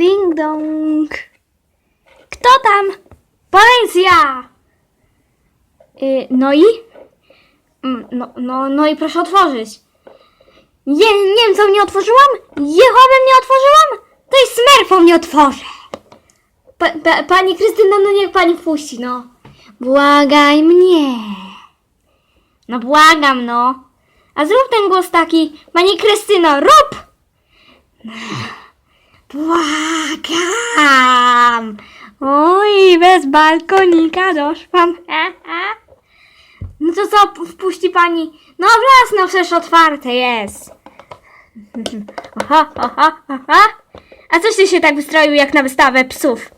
ding dong. Kto tam? Policja! Y, no i? Mm, No, no, no i proszę otworzyć. Nie, nie wiem, co mnie otworzyłam? Jehowę mnie otworzyłam? To i smerfą nie otworzę. Pa, pa, pani Krystyna, no niech pani wpuści, no. Błagaj mnie. No błagam, no. A zrób ten głos taki, pani Krystyno, rób! Błagam! Oj, bez balkonika doszłam. No to co, wpuści pani? No raz, no przecież otwarte jest. A coś ty się tak wystroił jak na wystawę psów?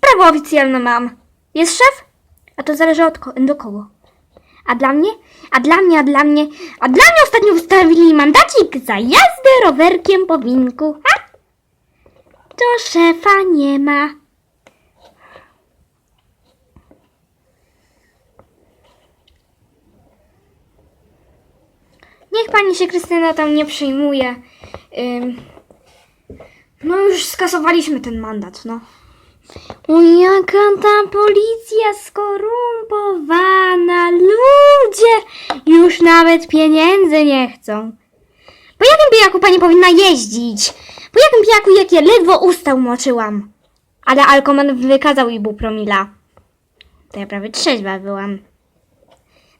Prawo oficjalne mam. Jest szef? A to zależy od ko- do kogo. A dla mnie? A dla mnie, a dla mnie, a dla mnie ostatnio wystawili mandacik za jazdę rowerkiem po winku. Ha? To szefa nie ma. Niech pani się Krystyna tam nie przejmuje. Ym, no już skasowaliśmy ten mandat, no. O, jaka ta policja skorumpowana. Ludzie już nawet pieniędzy nie chcą. Po jakim pijaku pani powinna jeździć? Po jakim pijaku, jak ja ledwo usta umoczyłam? Ale alkoman wykazał i pół promila. To ja prawie trzeźwa byłam.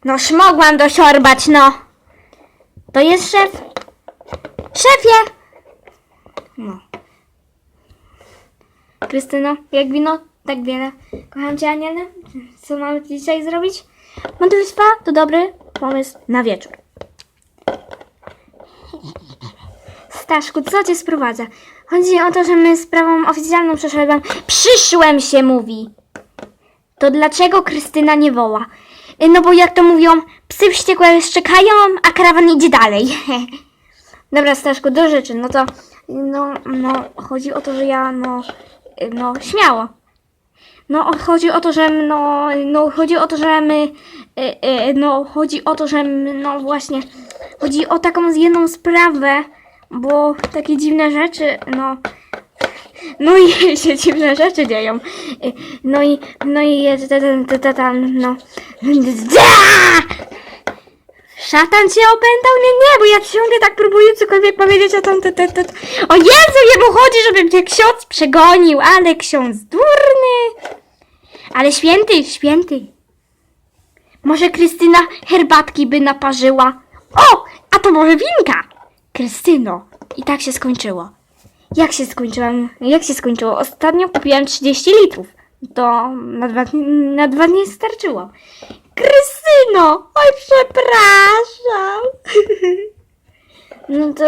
Noż mogłam dosiorbać, no. To jest szef? Szefie! No. Krystyno, jak wino, tak wiele. Kocham cię, Aniele. Co mamy dzisiaj zrobić? Modlitwa to dobry pomysł na wieczór. Staszku, co cię sprowadza? Chodzi o to, że my sprawą oficjalną przeszedłem. Przyszłem się mówi. To dlaczego Krystyna nie woła? No bo jak to mówią, psy wściekłe szczekają, a karawan idzie dalej. Dobra, Staszku, do rzeczy. No to, no, no, chodzi o to, że ja, no, no, śmiało. No, chodzi o to, że, no, no, chodzi o to, że my, y, y, no, chodzi o to, że, my, no, właśnie, chodzi o taką jedną sprawę, bo takie dziwne rzeczy, no, no i się dziwne rzeczy dzieją. Y, No i, no i jest no. Szatan cię opętał? Nie, nie, bo ja ciągle tak próbuję cokolwiek powiedzieć o tam, te, te. O Jezu, jemu chodzi, żeby mnie ksiądz przegonił, ale ksiądz durny. Ale święty, święty. Może Krystyna herbatki by naparzyła? O, a to może winka? Krystyno. I tak się skończyło. Jak się skończyłam? Jak się skończyło? Ostatnio kupiłam 30 litrów. To na dwa, na dwa dni starczyło. Krystyno! Oj, przepraszam! No to...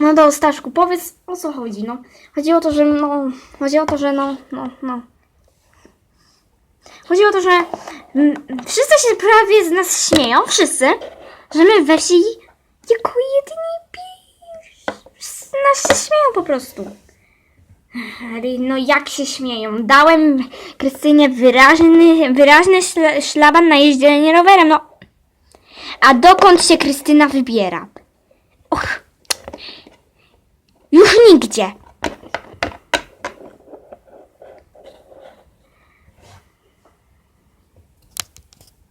No to Staszku, powiedz o co chodzi, no. Chodzi o to, że no... Chodzi o to, że no... No, no. Chodzi o to, że mm, wszyscy się prawie z nas śmieją, wszyscy, że my we wsi jako jedyni pi- nas się śmieją po prostu. No jak się śmieją? Dałem Krystynie wyraźny, wyraźny szla, szlaban na jeździenie rowerem, no. A dokąd się Krystyna wybiera? Och, już nigdzie.